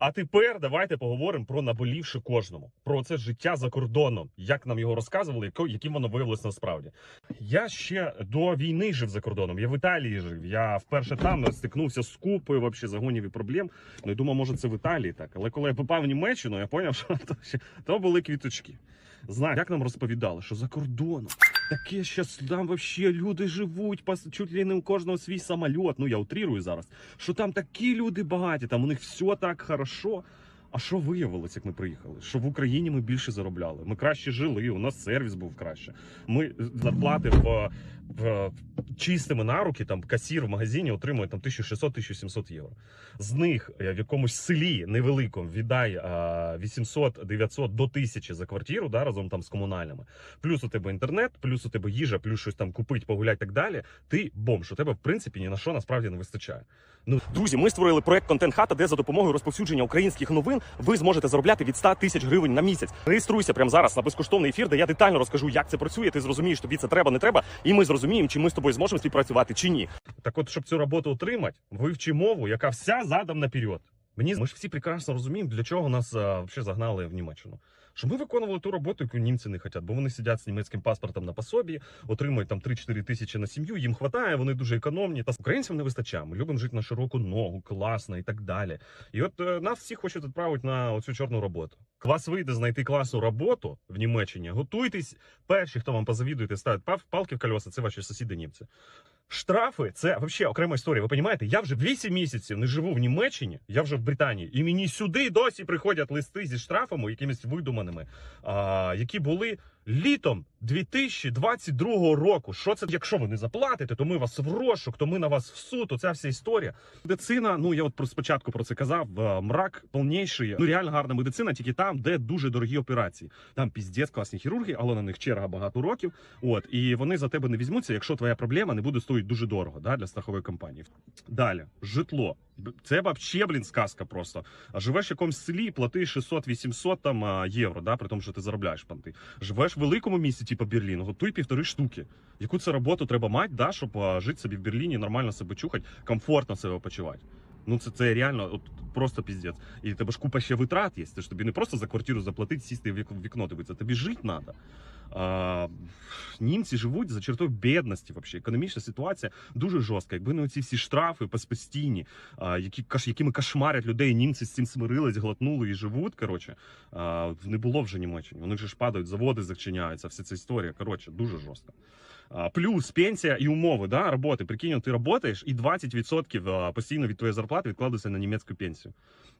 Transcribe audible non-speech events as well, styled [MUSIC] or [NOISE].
А тепер давайте поговоримо про наболівши кожному, про це життя за кордоном, як нам його розказували, яким воно виявилось насправді. Я ще до війни жив за кордоном. Я в Італії жив. Я вперше там стикнувся з купою вообще загонів і проблем. Ну і думав, може, це в Італії так. Але коли я попав в Німеччину, я зрозумів, що [LAUGHS] то, то були квіточки. Знаю, як нам розповідали, що за кордоном таке щас там вообще люди живуть, чуть ли не у кожного свій самоліт. Ну я утрірую зараз. Що там такі люди багаті, там у них все так хорошо. А що виявилось, як ми приїхали? Що в Україні ми більше заробляли. Ми краще жили, у нас сервіс був краще. Ми зарплати в, в чистими на руки, там касір в магазині отримує там 1600-1700 євро. З них е, в якомусь селі невеликому віддай 800-900 до 1000 за квартиру, да, разом там з комунальними. Плюс у тебе інтернет, плюс у тебе їжа, плюс щось там купить, погуляти і так далі. Ти бомж. У тебе в принципі ні на що насправді не вистачає. Ну, друзі, ми створили проект Контент Хата, де за допомогою розповсюдження українських новин ви зможете заробляти від 100 тисяч гривень на місяць. Реєструйся прямо зараз на безкоштовний ефір, де я детально розкажу, як це працює. Ти зрозумієш, тобі це треба, не треба, і ми зрозуміємо, чи ми з тобою зможемо співпрацювати чи ні. Так, от, щоб цю роботу отримати, вивчи мову, яка вся задом наперед. Мені ми ж всі прекрасно розуміємо, для чого нас а, взагалі загнали в Німеччину. Що ми виконували ту роботу, яку німці не хочуть, бо вони сидять з німецьким паспортом на пособі, отримують там 3-4 тисячі на сім'ю, їм хватає, вони дуже економні. Та українцям не вистачає. Ми любимо жити на широку ногу, класно і так далі. І от е, нас всі хочуть відправити на оцю чорну роботу. Клас вийде знайти класу роботу в Німеччині. Готуйтесь. Перші, хто вам позавідуєте, ставить палки в колеса, це ваші сусіди німці. Штрафи це взагалі окрема історія. Ви розумієте, я вже 8 місяців не живу в Німеччині, я вже в Британії, і мені сюди досі приходять листи зі штрафами, якимись видуманими, а, які були літом 2022 року. Що це? Якщо ви не заплатите, то ми вас в розшук, то ми на вас в суд. Оця вся історія. Медицина, ну я от про спочатку про це казав. е, Мрак повніший. Ну реально гарна медицина, тільки там, де дуже дорогі операції. Там піздець класні хірурги, але на них черга багато років. От і вони за тебе не візьмуться, якщо твоя проблема не буде стоїти дуже дорого да, для страхової компанії. Далі житло. Це вообще, блін, сказка просто. А живеш в якомусь селі, плати 600-800 там євро, да, при тому, що ти заробляєш панти. Живеш в великому місті, типу Берлін, готуй півтори штуки. Яку це роботу треба мати, да, щоб жити собі в Берліні, нормально себе чухати, комфортно себе почувати. Ну це, це реально от, просто піздець. І тебе ж купа ще витрат є. Це ж тобі не просто за квартиру заплатити, сісти в вікно дивитися. Тобі жити треба. А, німці живуть за чертою бідності. Вообще. Економічна ситуація дуже жорстка. Якби не оці всі штрафи постійні, які якими кошмарять людей, німці з цим смирились, глотнули і живуть. Коротше, а, не було вже Німеччині. Вони ж падають, заводи зачиняються, вся ця історія. Коротше, дуже жорстко. А, Плюс пенсія і умови да, роботи. Прикинь, ти працюєш, і 20% постійно від твоєї зарплати відкладується на німецьку пенсію. isso.